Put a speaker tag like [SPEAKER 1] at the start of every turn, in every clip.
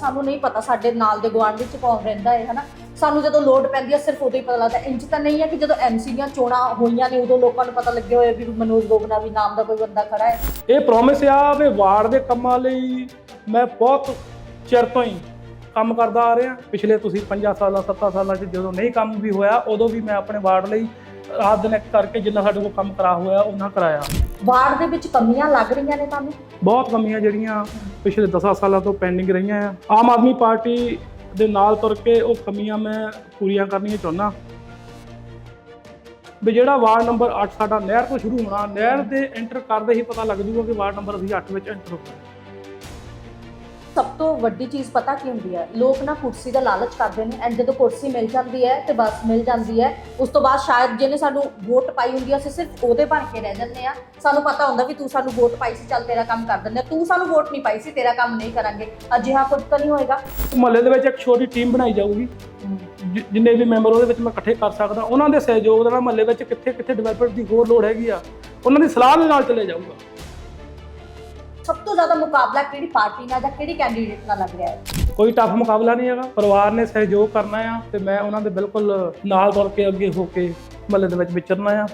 [SPEAKER 1] ਸਾਨੂੰ ਨਹੀਂ ਪਤਾ ਸਾਡੇ ਨਾਲ ਦੇ ਗੁਆਂਢ ਵਿੱਚ ਕੌਣ ਰਹਿੰਦਾ ਹੈ, ਹਨਾ? ਸਾਨੂੰ ਜਦੋਂ ਲੋਡ ਪੈਂਦੀ ਹੈ ਸਿਰਫ ਉਦੋਂ ਹੀ ਪਤਾ ਲੱਗਦਾ। ਇੰਜ ਤਾਂ ਨਹੀਂ ਹੈ ਕਿ ਜਦੋਂ ਐਮਸੀ ਦੀਆਂ ਚੋਣਾਂ ਹੋਈਆਂ ਨੇ, ਉਦੋਂ ਲੋਕਾਂ ਨੂੰ ਪਤਾ ਲੱਗਿਆ ਹੋਇਆ ਵੀ ਮਨੋਜ ਗੋਗਨਾ ਵੀ ਨਾਮ ਦਾ ਕੋਈ ਬੰਦਾ ਖੜਾ ਹੈ।
[SPEAKER 2] ਇਹ ਪ੍ਰੋਮਿਸ ਆ ਵੀ ਵਾਰਡ ਦੇ ਕੰਮਾਂ ਲਈ ਮੈਂ ਬਹੁਤ ਚਿਰ ਤੋਂ ਹੀ ਕੰਮ ਕਰਦਾ ਆ ਰਿਹਾ। ਪਿਛਲੇ ਤੁਸੀਂ 5 ਸਾਲਾਂ 7 ਸਾਲਾਂ 'ਚ ਜਦੋਂ ਨਹੀਂ ਕੰਮ ਵੀ ਹੋਇਆ, ਉਦੋਂ ਵੀ ਮੈਂ ਆਪਣੇ ਵਾਰਡ ਲਈ ਰਾਤ ਦਿਨ ਇੱਕ ਕਰਕੇ ਜਿੰਨਾ ਸਾਡੇ ਕੋਲ ਕੰਮ ਕਰਾ ਹੋਇਆ ਉਹਨਾਂ ਕਰਾਇਆ।
[SPEAKER 1] ਵਾਰਡ ਦੇ ਵਿੱਚ ਕਮੀਆਂ ਲੱਗ ਰਹੀਆਂ ਨੇ ਤੁਹਾਨੂੰ
[SPEAKER 2] ਬਹੁਤ ਕਮੀਆਂ ਜਿਹੜੀਆਂ ਪਿਛਲੇ 10 ਸਾਲਾਂ ਤੋਂ ਪੈਂਡਿੰਗ ਰਹੀਆਂ ਆ। ਆਮ ਆਦਮੀ ਪਾਰਟੀ ਦੇ ਨਾਲ ਤੁਰ ਕੇ ਉਹ ਕਮੀਆਂ ਮੈਂ ਪੂਰੀਆਂ ਕਰਨੀਆਂ ਚਾਹੁੰਦਾ। ਵੀ ਜਿਹੜਾ ਵਾਰਡ ਨੰਬਰ 8 ਸਾਡਾ ਨਹਿਰ ਤੋਂ ਸ਼ੁਰੂ ਹੋਣਾ ਨਹਿਰ ਦੇ ਐਂਟਰ ਕਰਦੇ ਹੀ ਪਤਾ ਲੱਗ ਜੂਗਾ ਕਿ ਵਾਰਡ ਨੰਬਰ ਅਸੀਂ 8 ਵਿੱਚ ਐਂਟਰ ਹੋ ਗਏ।
[SPEAKER 1] ਸਭ ਤੋਂ ਵੱਡੀ ਚੀਜ਼ ਪਤਾ ਕੀ ਹੁੰਦੀ ਹੈ? ਲੋਕ ਨਾ ਕੁਰਸੀ ਦਾ ਲਾਲਚ ਕਰਦੇ ਨੇ ਐਂਡ ਜਦੋਂ ਕੁਰਸੀ ਮਿਲ ਜਾਂਦੀ ਹੈ ਤੇ ਬਸ ਮਿਲ ਜਾਂਦੀ ਹੈ, ਉਸ ਤੋਂ ਬਾਅਦ ਸ਼ਾਇਦ ਜਿਹਨੇ ਸਾਨੂੰ ਵੋਟ ਪਾਈ ਹੁੰਦੀ ਹੈ, ਅਸੀਂ ਸਿਰਫ ਉਹਦੇ ਬਣ ਕੇ ਰਹਿ ਜਾਂਦੇ ਆ ਸਾਨੂੰ ਪਤਾ ਹੁੰਦਾ ਵੀ ਤੂੰ ਸਾਨੂੰ ਵੋਟ ਪਾਈ ਸੀ, ਚੱਲ ਤੇਰਾ ਕੰਮ ਕਰ ਦਿੰਦੇ ਹਾਂ। ਤੂੰ ਸਾਨੂੰ ਵੋਟ ਨਹੀਂ ਪਾਈ ਸੀ, ਤੇਰਾ ਕੰਮ ਨਹੀਂ ਕਰਾਂਗੇ। ਅਜਿਹਾ ਕੁਝ ਤਾਂ ਨਹੀਂ ਹੋਏਗਾ।
[SPEAKER 2] ਮੁਹੱਲੇ ਦੇ ਵਿੱਚ ਇੱਕ ਛੋਟੀ ਟੀਮ ਬਣਾਈ ਜਾਊਗੀ। ਜਿੰਨੇ ਵੀ ਮੈਂਬਰ ਉਹਦੇ ਵਿੱਚ ਮੈਂ ਇਕੱਠੇ ਕਰ ਸਕਦਾ। ਉਹਨਾਂ ਦੇ ਸਹਿਯੋਗ ਦੇ ਨਾਲ ਮੁਹੱਲੇ ਵਿੱਚ ਕਿੱਥੇ ਕਿੱਥੇ ਡਿਵੈਲਪਮੈਂਟ ਦੀ ਹੋਰ ਲੋੜ ਹੈਗੀ ਆ, ਉਹਨਾਂ ਦੀ ਸਲਾਹ ਦੇ ਨਾਲ ਚਲੇ ਜਾਊਗਾ।
[SPEAKER 1] ਸਭ ਤੋਂ ਜ਼ਿਆਦਾ ਮੁਕਾਬਲਾ ਕਿਹੜੀ ਪਾਰਟੀ ਨਾਲ ਜਾਂ ਕਿਹੜੀ ਕੈਂਡੀਡੇਟ ਨਾਲ ਲੱਗ ਰਿਹਾ ਹੈ?
[SPEAKER 2] ਕੋਈ ਟਫ ਮੁਕਾਬਲਾ ਨਹੀਂ ਹੈਗਾ, ਪਰਿਵਾਰ ਨੇ ਸਹਿਯੋਗ ਕਰਨਾ ਆ ਤੇ ਮੈਂ ਉਹਨਾਂ ਦੇ ਬਿਲਕੁਲ ਨਾਲ ਤੁਰ ਕੇ ਅੱਗੇ ਹੋ ਕੇ ਮਹੱਲੇ ਦੇ ਵਿੱਚ ਵਿਚਰਨਾ ਆ।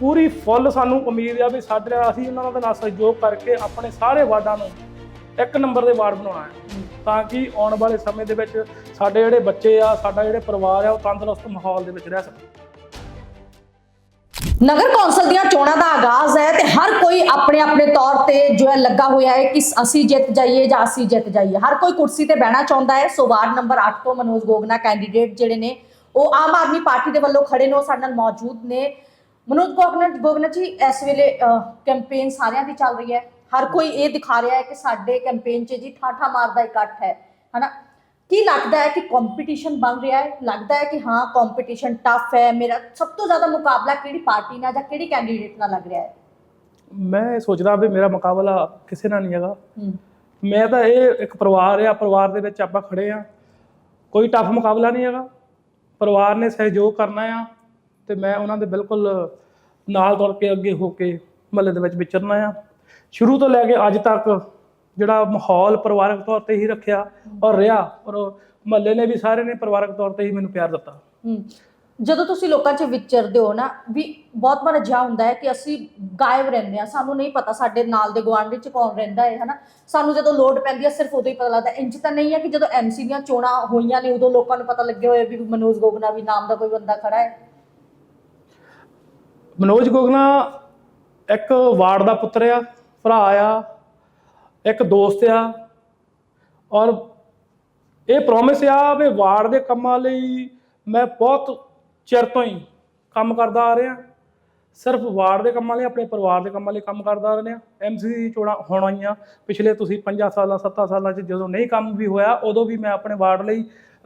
[SPEAKER 2] ਪੂਰੀ ਫੁੱਲ ਸਾਨੂੰ ਉਮੀਦ ਆ ਵੀ ਸਾਡੇ ਅਸੀਂ ਉਹਨਾਂ ਦੇ ਨਾਲ ਸਹਿਯੋਗ ਕਰਕੇ ਆਪਣੇ ਸਾਰੇ ਵਾਰਡਾਂ ਨੂੰ ਇੱਕ ਨੰਬਰ ਦੇ ਵਾਰਡ ਬਣਾਉਣਾ ਹੈ। ਤਾਂ ਕਿ ਆਉਣ ਵਾਲੇ ਸਮੇਂ ਦੇ ਵਿੱਚ ਸਾਡੇ ਜਿਹੜੇ ਬੱਚੇ ਆ, ਸਾਡਾ ਜਿਹੜੇ ਪਰਿਵਾਰ ਆ, ਉਹ ਤੰਦਰੁਸਤ ਮਾਹੌਲ ਦੇ ਵਿੱਚ ਰਹਿ ਸਕਣ।
[SPEAKER 1] ਨਗਰ ਕੌਂਸਲ ਦੀਆਂ ਚੋਣਾਂ ਦਾ ਆਗਾਜ਼ ਹੈ ਤੇ ਹਰ ਕੋਈ ਆਪਣੇ ਆਪਣੇ ਤੌਰ ਤੇ ਜੋ ਹੈ ਲੱਗਾ ਹੋਇਆ ਹੈ ਕਿ ਅਸੀਂ ਜਿੱਤ ਜਾਈਏ ਜਾਂ ਅਸੀਂ ਜਿੱਤ ਜਾਈਏ। ਹਰ ਕੋਈ ਕੁਰਸੀ ਤੇ ਬਹਿਣਾ ਚਾਹੁੰਦਾ ਹੈ। ਸੋ ਵਾਰਡ ਨੰਬਰ 8 ਤੋਂ ਮਨੋਜ ਗੋਗਨਾ ਕੈਂਡੀਡੇਟ ਜਿਹੜੇ ਨੇ, ਉਹ ਆਮ ਆਦਮੀ ਪਾਰਟੀ ਦੇ ਵੱਲੋਂ ਖੜੇ ਨੇ, ਉਹ ਸਾਡੇ ਨਾਲ ਮੌਜੂਦ ਨੇ। ਮਨੋਜ ਗੋਗਨਾ ਗੋਗਨਾ ਜੀ, ਇਸ ਵੇਲੇ ਕੈਂਪੇਨ ਸਾਰਿਆਂ ਦੀ ਚੱਲ ਰਹੀ ਹੈ। ਹਰ ਕੋਈ ਇਹ ਦਿਖਾ ਰਿਹਾ ਹੈ ਕਿ ਸਾਡੇ ਕੈਂਪੇਨ 'ਚ ਜੀ ਠਾਠਾ ਮਾਰਦਾ ਇਕੱਠ ਹੈ। ਹਨਾ? ਕੀ ਲੱਗਦਾ ਹੈ ਕਿ ਕੰਪੀਟੀਸ਼ਨ ਬਣ ਰਿਹਾ ਹੈ? ਲੱਗਦਾ ਹੈ ਕਿ ਹਾਂ ਕੰਪੀਟੀਸ਼ਨ ਟਫ ਹੈ ਮੇਰਾ ਸਭ ਤੋਂ ਜ਼ਿਆਦਾ ਮੁਕਾਬਲਾ ਕਿਹੜੀ ਪਾਰਟੀ ਨਾਲ ਜਾਂ ਕਿਹੜੀ ਕੈਂਡੀਡੇਟ ਨਾਲ ਲੱਗ ਰਿਹਾ ਹੈ?
[SPEAKER 2] ਮੈਂ ਸੋਚਦਾ ਵੀ ਮੇਰਾ ਮੁਕਾਬਲਾ ਕਿਸੇ ਨਾਲ ਨਹੀਂ ਹੈਗਾ। ਮੈਂ ਤਾਂ ਇਹ ਇੱਕ ਪਰਿਵਾਰ ਆ ਪਰਿਵਾਰ ਦੇ ਵਿੱਚ ਆਪਾਂ ਖੜੇ ਆ। ਕੋਈ ਟਫ ਮੁਕਾਬਲਾ ਨਹੀਂ ਹੈਗਾ। ਪਰਿਵਾਰ ਨੇ ਸਹਿਯੋਗ ਕਰਨਾ ਆ ਤੇ ਮੈਂ ਉਹਨਾਂ ਦੇ ਬਿਲਕੁਲ ਨਾਲ ਤੁਰ ਕੇ ਅੱਗੇ ਹੋ ਕੇ ਮਹੱਲੇ ਦੇ ਵਿੱਚ ਵਿਚਰਨਾ ਆ। ਸ਼ੁਰੂ ਤੋਂ ਲੈ ਕੇ ਅੱਜ ਤੱਕ ਜਿਹੜਾ ਮਾਹੌਲ ਪਰਿਵਾਰਕ ਤੌਰ ਤੇ ਹੀ ਰੱਖਿਆ ਔਰ ਰਿਹਾ ਔਰ ਮਹੱਲੇ ਨੇ ਵੀ ਸਾਰੇ ਨੇ ਪਰਿਵਾਰਕ ਤੌਰ ਤੇ ਹੀ ਮੈਨੂੰ ਪਿਆਰ ਦਿੱਤਾ।
[SPEAKER 1] ਜਦੋਂ ਤੁਸੀਂ ਲੋਕਾਂ 'ਚ ਵਿਚਰਦੇ ਹੋ ਨਾ ਵੀ ਬਹੁਤ ਵਾਰ ਅਜਿਹਾ ਹੁੰਦਾ ਹੈ ਕਿ ਅਸੀਂ ਗਾਇਬ ਰਹਿੰਦੇ ਆ ਸਾਨੂੰ ਨਹੀਂ ਪਤਾ ਸਾਡੇ ਨਾਲ ਦੇ ਗੁਆਂਢ ਵਿੱਚ ਕੌਣ ਰਹਿੰਦਾ ਹੈ ਹਨਾ? ਸਾਨੂੰ ਜਦੋਂ ਲੋਡ ਪੈਂਦੀ ਹੈ ਸਿਰਫ ਉਦੋਂ ਹੀ ਪਤਾ ਲੱਗਦਾ ਇੰਜ ਤਾਂ ਨਹੀਂ ਹੈ ਕਿ ਜਦੋਂ ਐਮਸੀ ਦੀਆਂ ਚੋਣਾਂ ਹੋਈਆਂ ਨੇ ਉਦੋਂ ਲੋਕਾਂ ਨੂੰ ਪਤਾ ਲੱਗਿਆ ਹੋਇਆ ਵੀ ਮਨੋਜ ਗੋਗਨਾ ਵੀ ਨਾਮ ਦਾ ਕੋਈ ਬੰਦਾ ਖੜਾ ਹੈ।
[SPEAKER 2] ਮਨੋਜ ਗੋਗਨਾ ਇੱਕ ਵਾਰਡ ਦਾ ਪੁੱਤਰ ਆ ਭਰਾ ਆ ਇੱਕ ਦੋਸਤ ਆ। ਔਰ ਇਹ ਪ੍ਰੋਮਿਸ ਆ ਵੀ ਵਾਰਡ ਦੇ ਕੰਮਾਂ ਲਈ ਮੈਂ ਬਹੁਤ ਚਿਰ ਤੋਂ ਹੀ ਕੰਮ ਕਰਦਾ ਆ ਰਿਹਾ। ਸਿਰਫ ਵਾਰਡ ਦੇ ਕੰਮਾਂ ਲਈ ਆਪਣੇ ਪਰਿਵਾਰ ਦੇ ਕੰਮਾਂ ਲਈ ਕੰਮ ਕਰਦਾ ਆ ਰਿਹਾ। ਐਮਸੀ ਦੀ ਚੋਣਾਂ ਹੋਣ ਆਈਆਂ। ਪਿਛਲੇ ਤੁਸੀਂ 5 ਸਾਲਾਂ 7 ਸਾਲਾਂ 'ਚ ਜਦੋਂ ਨਹੀਂ ਕੰਮ ਵੀ ਹੋਇਆ ਉਦੋਂ ਵੀ ਮੈਂ ਆਪਣੇ ਵਾਰਡ ਲਈ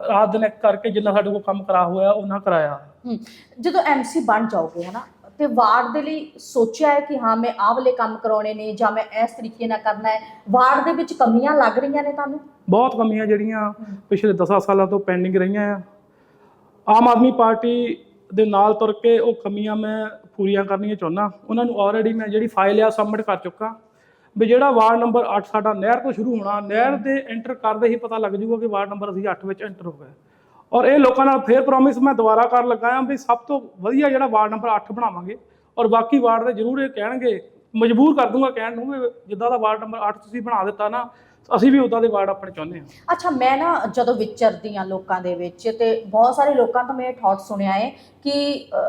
[SPEAKER 2] ਰਾਤ ਦਿਨ ਕਰਕੇ ਜਿੰਨਾ ਸਾਡੇ ਕੋਲ ਕੰਮ ਕਰਾ ਹੋਇਆ ਉਹਨਾਂ ਕਰਾਇਆ।
[SPEAKER 1] ਹਮ, ਜਦੋਂ ਐਮਸੀ ਬਣ ਜਾਓਗੇ ਹਨਾ ਤੇ ਵਾਰਡ ਦੇ ਲਈ ਸੋਚਿਆ ਹੈ ਕਿ ਹਾਂ, ਮੈਂ ਆਹ ਵਾਲੇ ਕੰਮ ਕਰਾਉਣੇ ਨੇ ਜਾਂ ਮੈਂ ਇਸ ਤਰੀਕੇ ਨਾਲ ਕਰਨਾ ਹੈ। ਵਾਰਡ ਦੇ ਵਿੱਚ ਕਮੀਆਂ ਲੱਗ ਰਹੀਆਂ ਨੇ ਤੁਹਾਨੂੰ?
[SPEAKER 2] ਬਹੁਤ ਕਮੀਆਂ ਜਿਹੜੀਆਂ ਪਿਛਲੇ 10 ਸਾਲਾਂ ਤੋਂ ਪੈਂਡਿੰਗ ਰਹੀਆਂ ਆ। ਆਮ ਆਦਮੀ ਪਾਰਟੀ ਦੇ ਨਾਲ ਤੁਰ ਕੇ ਉਹ ਕਮੀਆਂ ਮੈਂ ਪੂਰੀਆਂ ਕਰਨੀਆਂ ਚਾਹੁੰਦਾ। ਉਹਨਾਂ ਨੂੰ ਆਲਰੇਡੀ ਮੈਂ ਜਿਹੜੀ ਫਾਈਲ ਆ ਸਬਮਿਟ ਕਰ ਚੁੱਕਾ। ਵੀ ਜਿਹੜਾ ਵਾਰਡ ਨੰਬਰ 8 ਸਾਡਾ ਨਹਿਰ ਤੋਂ ਸ਼ੁਰੂ ਹੋਣਾ, ਨਹਿਰ ਦੇ ਐਂਟਰ ਕਰਦੇ ਹੀ ਪਤਾ ਲੱਗ ਜੂਗਾ ਕਿ ਵਾਰਡ ਨੰਬਰ ਅਸੀਂ 8 ਵਿੱਚ ਐਂਟਰ ਹੋ ਗਏ। ਔਰ ਇਹ ਲੋਕਾਂ ਨਾਲ ਫੇਰ ਪ੍ਰੋਮਿਸ ਮੈਂ ਦੁਬਾਰਾ ਕਰਨ ਲੱਗਾ ਆ ਵੀ ਸਭ ਤੋਂ ਵਧੀਆ ਜਿਹੜਾ ਵਾਰਡ ਨੰਬਰ 8 ਬਣਾਵਾਂਗੇ। ਔਰ ਬਾਕੀ ਵਾਰਡ ਦੇ ਜ਼ਰੂਰ ਇਹ ਕਹਿਣਗੇ ਮਜਬੂਰ ਕਰ ਦੂੰਗਾ ਕਹਿਣ ਨੂੰ ਵੀ ਜਿੱਦਾਂ ਦਾ ਵਾਰਡ ਨੰਬਰ 8 ਤੁਸੀਂ ਬਣਾ ਦਿੱਤਾ ਨਾ ਅਸੀਂ ਵੀ ਉਦਾਂ ਦੇ ਵਾਰਡ ਆਪਣੇ ਚਾਹੁੰਦੇ ਹਾਂ।
[SPEAKER 1] ਅੱਛਾ ਮੈਂ ਨਾ ਜਦੋਂ ਵਿਚਰਦੀ ਆ ਲੋਕਾਂ ਦੇ ਵਿੱਚ ਤੇ ਬਹੁਤ ਸਾਰੇ ਲੋਕਾਂ ਤੋਂ ਮੈਂ ਥਾਟ ਸੁਣਿਆ ਹੈ ਕਿ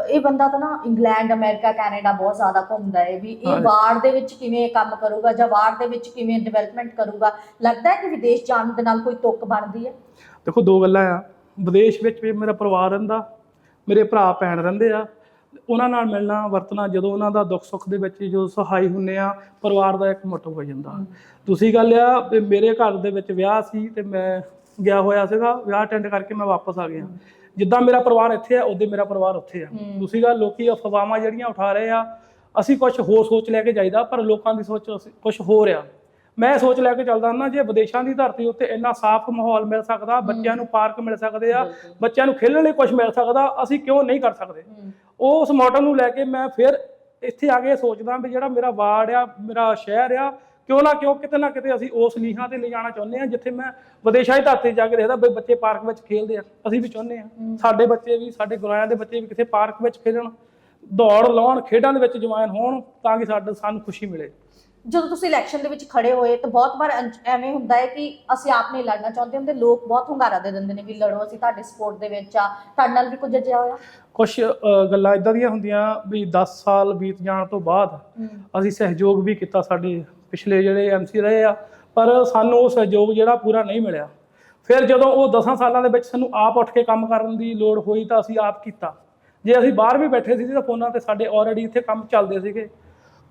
[SPEAKER 1] ਇਹ ਬੰਦਾ ਤਾਂ ਨਾ ਇੰਗਲੈਂਡ ਅਮਰੀਕਾ ਕੈਨੇਡਾ ਬਹੁਤ ਜ਼ਿਆਦਾ ਘੁੰਮਦਾ ਹੈ ਵੀ ਇਹ। ਵਾਰਡ ਦੇ ਵਿੱਚ ਕਿਵੇਂ ਕੰਮ ਕਰੂਗਾ ਜਾਂ ਵਾਰਡ ਦੇ ਵਿੱਚ ਕਿਵੇਂ ਡਿਵੈਲਪਮੈਂਟ ਕਰੂਗਾ? ਲੱਗਦਾ ਹੈ ਕਿ ਵਿਦੇਸ਼ ਜਾਣ ਦੇ ਨਾਲ ਕੋਈ ਤੁੱਕ ਬਣਦੀ ਹੈ?
[SPEAKER 2] ਦੇਖੋ ਦੋ ਗੱਲਾਂ ਆ। ਵਿਦੇਸ਼ ਵਿੱਚ ਵੀ ਮੇਰਾ ਪਰਿਵਾਰ ਰਹਿੰਦਾ ਮੇਰੇ ਭਰਾ ਭੈਣ ਰਹਿੰਦੇ ਆ ਉਹਨਾਂ ਨਾਲ ਮਿਲਣਾ ਵਰਤਣਾ ਜਦੋਂ ਉਹਨਾਂ ਦਾ ਦੁੱਖ ਸੁੱਖ ਦੇ ਵਿੱਚ ਜੋ ਸਹਾਈ ਹੁੰਨੇ ਆ ਪਰਿਵਾਰ ਦਾ ਇੱਕ ਮੋਟੋ ਹੋ ਜਾਂਦਾ। ਦੂਸਰੀ ਗੱਲ ਆ ਵੀ ਮੇਰੇ ਘਰ ਦੇ ਵਿੱਚ ਵਿਆਹ ਸੀ ਤੇ ਮੈਂ ਗਿਆ ਹੋਇਆ ਸੀਗਾ ਵਿਆਹ ਅਟੈਂਡ ਕਰਕੇ ਮੈਂ ਵਾਪਸ ਆ ਗਿਆ। ਜਿੱਦਾਂ ਮੇਰਾ ਪਰਿਵਾਰ ਇੱਥੇ ਆ ਉਦੋਂ ਮੇਰਾ ਪਰਿਵਾਰ ਉੱਥੇ ਆ। ਦੂਸਰੀ ਗੱਲ ਲੋਕੀ ਅਫਵਾਹਾਂ ਜਿਹੜੀਆਂ ਉਠਾ ਰਹੇ ਆ ਅਸੀਂ ਕੁਝ ਹੋਰ ਸੋਚ ਲੈ ਕੇ ਜਾਈਦਾ ਪਰ ਲੋਕਾਂ ਦੀ ਸੋਚ ਕੁਝ ਹੋਰ ਆ। ਮੈਂ ਸੋਚ ਲੈ ਕੇ ਚੱਲਦਾ ਨਾ ਜੇ ਵਿਦੇਸ਼ਾਂ ਦੀ ਧਰਤੀ ਉੱਤੇ ਇੰਨਾ ਸਾਫ਼ ਮਾਹੌਲ ਮਿਲ ਸਕਦਾ ਬੱਚਿਆਂ ਨੂੰ ਪਾਰਕ ਮਿਲ ਸਕਦੇ ਆ ਬੱਚਿਆਂ ਨੂੰ ਖੇਡਣ ਲਈ ਕੁਝ ਮਿਲ ਸਕਦਾ ਅਸੀਂ ਕਿਉਂ ਨਹੀਂ ਕਰ ਸਕਦੇ? ਉਸ ਮਾਡਲ ਨੂੰ ਲੈ ਕੇ ਮੈਂ ਫਿਰ ਇੱਥੇ ਆ ਕੇ ਸੋਚਦਾ ਵੀ ਜਿਹੜਾ ਮੇਰਾ ਵਾਰਡ ਆ ਮੇਰਾ ਸ਼ਹਿਰ ਆ ਕਿਉਂ ਨਾ ਕਿਉਂ ਕਿਤੇ ਨਾ ਕਿਤੇ ਅਸੀਂ ਉਸ ਲੀਹਾਂ ਤੇ ਲੈ ਜਾਣਾ ਚਾਹੁੰਦੇ ਆ ਜਿੱਥੇ ਮੈਂ ਵਿਦੇਸ਼ਾਂ ਦੀ ਧਰਤੀ ਜਾ ਕੇ ਦੇਖਦਾ ਬਈ ਬੱਚੇ ਪਾਰਕ ਵਿੱਚ ਖੇਡਦੇ ਆ ਅਸੀਂ ਵੀ ਚਾਹੁੰਦੇ ਆ। ਸਾਡੇ ਬੱਚੇ ਵੀ ਸਾਡੇ ਗੁਰਾਇਆਂ ਦੇ ਬੱਚੇ ਵੀ ਕਿਤੇ ਪਾਰਕ ਵਿੱਚ ਖੇਡਣ ਦੌੜ ਲਾਉਣ ਖੇਡਾਂ ਦੇ ਵਿੱਚ ਜਵਾਨ ਹੋਣ ਤਾਂ ਕਿ ਸਾਡੇ ਸਾਨੂੰ ਖੁਸ਼ੀ ਮਿਲੇ।
[SPEAKER 1] ਜਦੋਂ ਤੁਸੀਂ ਇਲੈਕਸ਼ਨ ਦੇ ਵਿੱਚ ਖੜੇ ਹੋਏ ਤਾਂ ਬਹੁਤ ਵਾਰ ਅੰਜ- ਐਵੇਂ ਹੁੰਦਾ ਹੈ ਕਿ ਅਸੀਂ ਆਪ ਨਹੀਂ ਲੜਨਾ ਚਾਹੁੰਦੇ ਹੁੰਦੇ ਲੋਕ ਬਹੁਤ ਹੁੰਗਾਰਾ ਦੇ ਦਿੰਦੇ ਨੇ ਵੀ ਲੜੋ ਅਸੀਂ ਤੁਹਾਡੇ ਸਪੋਰਟ ਦੇ ਵਿੱਚ ਆ ਤੁਹਾਡੇ ਨਾਲ ਵੀ ਕੁਝ ਅਜਿਹਾ ਹੋਇਆ?
[SPEAKER 2] ਕੁਝ ਗੱਲਾਂ ਇਦਾਂ ਦੀਆਂ ਹੁੰਦੀਆਂ ਵੀ 10 ਸਾਲ ਬੀਤ ਜਾਣ ਤੋਂ ਬਾਅਦ ਅਸੀਂ ਸਹਿਯੋਗ ਵੀ ਕੀਤਾ ਸਾਡੇ ਪਿਛਲੇ ਜਿਹੜੇ ਐਮਸੀ ਰਹੇ ਆ ਪਰ ਸਾਨੂੰ ਉਹ ਸਹਿਯੋਗ ਜਿਹੜਾ ਪੂਰਾ ਨਹੀਂ ਮਿਲਿਆ। ਫਿਰ ਜਦੋਂ ਉਹ 10 ਸਾਲਾਂ ਦੇ ਵਿੱਚ ਸਾਨੂੰ ਆਪ ਉੱਠ ਕੇ ਕੰਮ ਕਰਨ ਦੀ ਲੋੜ ਹੋਈ ਤਾਂ ਅਸੀਂ ਆਪ ਕੀਤਾ। ਜੇ ਅਸੀਂ ਬਾਹਰ ਵੀ ਬੈਠੇ ਸੀ ਤਾਂ ਫੋਨਾਂ ਤੇ ਸਾਡੇ ਆਲਰੇਡੀ ਇੱਥੇ ਕੰਮ ਚੱਲਦੇ ਸੀਗੇ।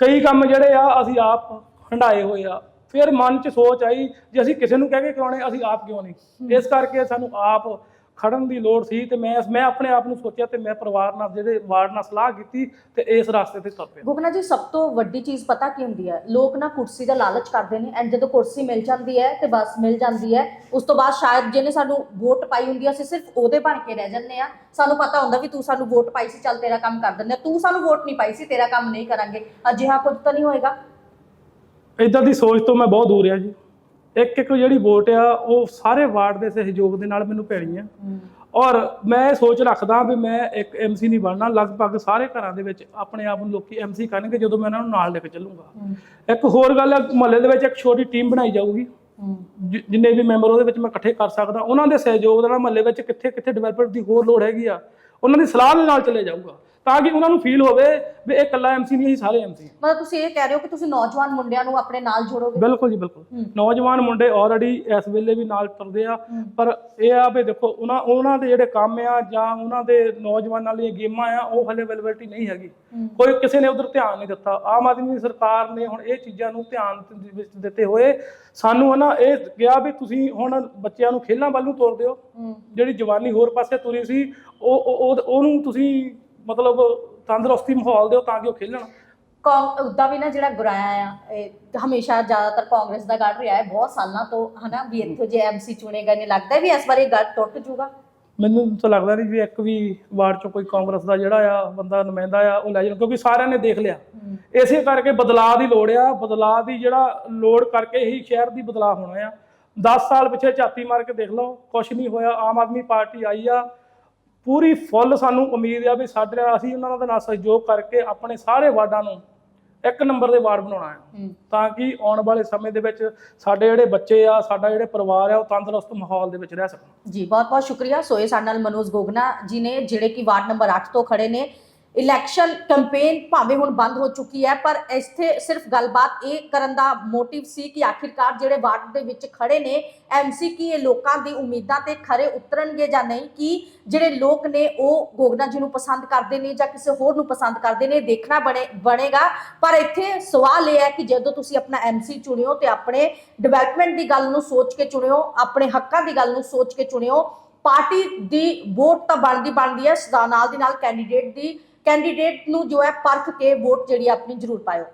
[SPEAKER 2] ਕਈ ਕੰਮ ਜਿਹੜੇ ਆ, ਅਸੀਂ ਆਪ ਹੰਡਾਏ ਹੋਏ ਆ। ਫਿਰ ਮਨ 'ਚ ਸੋਚ ਆਈ, ਜੇ ਅਸੀਂ ਕਿਸੇ ਨੂੰ ਕਹਿ ਕੇ ਕਰਾਉਣੇ ਅਸੀਂ ਆਪ ਕਿਉਂ ਨਹੀਂ? ਇਸ ਕਰਕੇ ਸਾਨੂੰ ਆਪ ਖੜਨ ਦੀ ਲੋੜ ਸੀ ਤੇ ਮੈਂ ਮੈਂ ਆਪਣੇ ਆਪ ਨੂੰ ਸੋਚਿਆ ਤੇ ਮੈਂ ਪਰਿਵਾਰ ਨਾਲ ਜਿਹੜੇ ਵਾਰਡ ਨਾਲ ਸਲਾਹ ਕੀਤੀ ਤੇ ਇਸ ਰਸਤੇ ਤੇ ਤੁਰ ਪਿਆ।
[SPEAKER 1] ਗੁਗਨਾ ਜੀ ਸਭ ਤੋਂ ਵੱਡੀ ਚੀਜ਼ ਪਤਾ ਕੀ ਹੁੰਦੀ ਹੈ? ਲੋਕ ਨਾ ਕੁਰਸੀ ਦਾ ਲਾਲਚ ਕਰਦੇ ਨੇ ਐਂਡ ਜਦੋਂ ਕੁਰਸੀ ਮਿਲ ਜਾਂਦੀ ਹੈ ਤੇ ਬਸ ਮਿਲ ਜਾਂਦੀ ਹੈ ਉਸ ਤੋਂ ਬਾਅਦ ਸ਼ਾਇਦ ਜਿਹਨੇ ਸਾਨੂੰ ਵੋਟ ਪਾਈ ਹੁੰਦੀ ਹੈ ਅਸੀਂ ਸਿਰਫ ਉਹਦੇ ਬਣ ਕੇ ਰਹਿ ਜੰਨੇ ਆ ਸਾਨੂੰ ਪਤਾ ਹੁੰਦਾ ਵੀ ਤੂੰ ਸਾਨੂੰ ਵੋਟ ਪਾਈ ਸੀ ਚੱਲ ਤੇਰਾ ਕੰਮ ਕਰ ਦਿੰਦੇ ਆ ਤੂੰ ਸਾਨੂੰ ਵੋਟ ਨਹੀਂ ਪਾਈ ਸੀ ਤੇਰਾ ਕੰਮ ਨਹੀਂ ਕਰਾਂਗੇ। ਅਜਿਹਾ ਕੁਝ ਤਾਂ ਨਹੀਂ ਹੋਏਗਾ?
[SPEAKER 2] ਇਦਾਂ ਦੀ ਸੋਚ ਤੋਂ ਮੈਂ ਬਹੁਤ ਦੂਰ ਆ ਜੀ। ਇੱਕ ਇੱਕ ਜਿਹੜੀ ਵੋਟ ਆ ਉਹ ਸਾਰੇ ਵਾਰਡ ਦੇ ਸਹਿਯੋਗ ਦੇ ਨਾਲ ਮੈਨੂੰ ਪੈਣੀ ਆ। ਔਰ ਮੈਂ ਸੋਚ ਰੱਖਦਾ ਵੀ ਮੈਂ ਇੱਕ ਐਮਸੀ ਨਹੀਂ ਬਣਨਾ ਲਗਭਗ ਸਾਰੇ ਘਰਾਂ ਦੇ ਵਿੱਚ ਆਪਣੇ ਆਪ ਨੂੰ ਲੋਕੀ ਐਮਸੀ ਕਰਨਗੇ ਜਦੋਂ ਮੈਂ ਇਹਨਾਂ ਨੂੰ ਨਾਲ ਲੈ ਕੇ ਚੱਲੂੰਗਾ। ਇੱਕ ਹੋਰ ਗੱਲ ਹੈ ਮੁਹੱਲੇ ਦੇ ਵਿੱਚ ਇੱਕ ਛੋਟੀ ਟੀਮ ਬਣਾਈ ਜਾਊਗੀ। ਜਿੰਨੇ ਵੀ ਮੈਂਬਰ ਉਹਦੇ ਵਿੱਚ ਮੈਂ ਇਕੱਠੇ ਕਰ ਸਕਦਾ ਉਹਨਾਂ ਦੇ ਸਹਿਯੋਗ ਦੇ ਨਾਲ ਮੁਹੱਲੇ ਵਿੱਚ ਕਿੱਥੇ ਕਿੱਥੇ ਡਿਵੈਲਪਮੈਂਟ ਦੀ ਹੋਰ ਲੋੜ ਹੈਗੀ ਆ ਉਹਨਾਂ ਦੀ ਸਲਾਹ ਦੇ ਨਾਲ ਚੱਲੇ ਜਾਊਗਾ। ਤਾਂ ਕਿ ਉਹਨਾਂ ਨੂੰ ਫੀਲ ਹੋਵੇ ਵੀ ਇਹ ਇਕੱਲਾ ਐਮਸੀ ਨਹੀਂ ਅਸੀਂ ਸਾਰੇ ਐਮਸੀ
[SPEAKER 1] ਮਤਲਬ ਤੁਸੀਂ ਇਹ ਕਹਿ ਰਹੇ ਹੋ ਕਿ ਤੁਸੀਂ ਨੌਜਵਾਨ ਮੁੰਡਿਆਂ ਨੂੰ ਆਪਣੇ ਨਾਲ ਜੋੜੋਗੇ?
[SPEAKER 2] ਬਿਲਕੁਲ ਜੀ ਬਿਲਕੁਲ। ਨੌਜਵਾਨ ਮੁੰਡੇ ਆਲਰੇਡੀ ਇਸ ਵੇਲੇ ਵੀ ਨਾਲ ਤੁਰਦੇ ਆ ਪਰ ਇਹ ਆ ਵੀ ਦੇਖੋ ਉਹਨਾਂ ਉਹਨਾਂ ਦੇ ਜਿਹੜੇ ਕੰਮ ਆ ਜਾਂ ਉਹਨਾਂ ਦੇ ਨੌਜਵਾਨਾਂ ਲਈ ਗੇਮਾਂ ਆ ਉਹ ਹਲੇ ਅਵੇਲੇਬਿਲਟੀ ਨਹੀਂ ਹੈਗੀ। ਕੋਈ ਕਿਸੇ ਨੇ ਉਧਰ ਧਿਆਨ ਨਹੀਂ ਦਿੱਤਾ। ਆਮ ਆਦਮੀ ਦੀ ਸਰਕਾਰ ਨੇ ਹੁਣ ਇਹ ਚੀਜ਼ਾਂ ਨੂੰ ਧਿਆਨ ਵਿੱਚ ਦਿੱਤੇ ਹੋਏ। ਸਾਨੂੰ ਹਨਾ ਇਹ ਕਿਹਾ ਵੀ ਤੁਸੀਂ ਹੁਣ ਬੱਚਿਆਂ ਨੂੰ ਖੇਲਾਂ ਵੱਲ ਨੂੰ ਤੋਰ ਦਿਓ ਜਿਹੜੀ ਜਵਾਨੀ ਹੋਰ ਪਾਸੇ ਤੁਰੀ ਸੀ ਉਹ- ਉਹਨੂੰ ਤੁਸੀਂ ਮਤਲਬ ਤੰਦਰੁਸਤੀ ਮਾਹੌਲ ਦਿਓ ਤਾਂ ਕਿ ਉਹ ਖੇਲਣ।
[SPEAKER 1] ਉਦਾਂ ਵੀ ਨਾ ਜਿਹੜਾ ਗੁਰਾਇਆ ਆ ਇਹ ਹਮੇਸ਼ਾ ਜ਼ਿਆਦਾਤਰ ਕਾਂਗਰਸ ਦਾ ਗੜ ਰਿਹਾ ਹੈ ਬਹੁਤ ਸਾਲਾਂ ਤੋਂ ਹਨਾ ਵੀ ਇੱਥੋਂ ਜੇ ਐਮਸੀ ਚੁਣੇ ਗਏ ਨੇ ਲੱਗਦਾ ਵੀ ਇਸ ਵਾਰੀ ਗੜ ਟੁੱਟ ਜੂਗਾ
[SPEAKER 2] ਮੈਨੂੰ ਤਾਂ ਲੱਗਦਾ ਨਹੀਂ ਵੀ ਇੱਕ ਵੀ ਵਾਰਡ ਚੋਂ ਕੋਈ ਕਾਂਗਰਸ ਦਾ ਜਿਹੜਾ ਆ ਬੰਦਾ ਨੁਮਾਇੰਦਾ ਆ ਉਹ ਲੈ ਜਾਣ ਕਿਉਂਕਿ ਸਾਰਿਆਂ ਨੇ ਦੇਖ ਲਿਆ। ਇਸੇ ਕਰਕੇ ਬਦਲਾਅ ਦੀ ਲੋੜ ਆ ਬਦਲਾਅ ਦੀ ਜਿਹੜਾ ਲੋੜ ਕਰਕੇ ਹੀ ਸ਼ਹਿਰ ਦੀ ਬਦਲਾਅ ਹੋਣਾ ਆ। 10 ਸਾਲ ਪਿੱਛੇ ਝਾਤੀ ਮਾਰ ਕੇ ਦੇਖ ਲਓ ਕੁਝ ਨਹੀਂ ਹੋਇਆ ਆਮ ਆਦਮੀ ਪਾਰਟੀ ਆਈ ਆ ਪੂਰੀ ਫੁੱਲ ਸਾਨੂੰ ਉਮੀਦ ਆ ਵੀ ਸਾਡੇ ਨਾਲ ਅਸੀਂ ਉਹਨਾਂ ਦੇ ਨਾਲ ਸਹਿਯੋਗ ਕਰਕੇ ਆਪਣੇ ਸਾਰੇ ਵਾਰਡਾਂ ਨੂੰ ਇੱਕ ਨੰਬਰ ਦੇ ਵਾਰਡ ਬਣਾਉਣਾ
[SPEAKER 1] ਹੈ।
[SPEAKER 2] ਤਾਂ ਕਿ ਆਉਣ ਵਾਲੇ ਸਮੇਂ ਦੇ ਵਿੱਚ ਸਾਡੇ ਜਿਹੜੇ ਬੱਚੇ ਆ ਸਾਡਾ ਜਿਹੜੇ ਪਰਿਵਾਰ ਆ ਉਹ ਤੰਦਰੁਸਤ ਮਾਹੌਲ ਦੇ ਵਿੱਚ ਰਹਿ ਸਕਣ।
[SPEAKER 1] ਜੀ ਬਹੁਤ ਬਹੁਤ ਸ਼ੁਕਰੀਆ ਸੋਏ ਸਾਡੇ ਨਾਲ ਮਨੋਜ ਗੋਗਨਾ ਜੀ ਨੇ ਜਿਹੜੇ ਕਿ ਵਾਰਡ ਨੰਬਰ 8 ਤੋਂ ਖੜੇ ਨੇ। ਇਲੈਕਸ਼ਨ ਕੈਂਪੇਨ ਭਾਵੇਂ ਹੁਣ ਬੰਦ ਹੋ ਚੁੱਕੀ ਹੈ, ਪਰ ਇੱਥੇ ਸਿਰਫ ਗੱਲਬਾਤ ਇਹ ਕਰਨ ਦਾ ਮੋਟਿਵ ਸੀ ਕਿ ਆਖਿਰਕਾਰ ਜਿਹੜੇ ਵਾਰਡ ਦੇ ਵਿੱਚ ਖੜੇ ਨੇ ਐਮਸੀ ਕੀ ਇਹ ਲੋਕਾਂ ਦੀ ਉਮੀਦਾਂ ਤੇ ਖਰੇ ਉਤਰਨਗੇ ਜਾਂ ਨਹੀਂ, ਕਿ ਜਿਹੜੇ ਲੋਕ ਨੇ ਉਹ ਗੋਗਨਾ ਜੀ ਨੂੰ ਪਸੰਦ ਕਰਦੇ ਨੇ ਜਾਂ ਕਿਸੇ ਹੋਰ ਨੂੰ ਪਸੰਦ ਕਰਦੇ ਨੇ ਦੇਖਣਾ ਬਣੇ, ਬਣੇਗਾ। ਪਰ ਇੱਥੇ ਸਵਾਲ ਇਹ ਹੈ ਕਿ ਜਦੋਂ ਤੁਸੀਂ ਆਪਣਾ ਐਮਸੀ ਚੁਣਿਓ ਤੇ ਆਪਣੇ ਡਿਵੈਲਪਮੈਂਟ ਦੀ ਗੱਲ ਨੂੰ ਸੋਚ ਕੇ ਚੁਣਿਓ, ਆਪਣੇ ਹੱਕਾਂ ਦੀ ਗੱਲ ਨੂੰ ਸੋਚ ਕੇ ਚੁਣਿਓ, ਪਾਰਟੀ ਦੀ ਵੋਟ ਤਾਂ ਬਣਦੀ ਬਣਦੀ ਹੈ ਸਦਾ ਨਾਲ ਦੀ ਨਾਲ ਕੈਂਡੀਡੇਟ ਦੀ ਕੈਂਡੀਡੇਟ ਨੂੰ ਜੋ ਹੈ ਪਰਖ ਕੇ ਵੋਟ ਜਿਹੜੀ ਆਪਣੀ ਜ਼ਰੂਰ ਪਾਇਓ।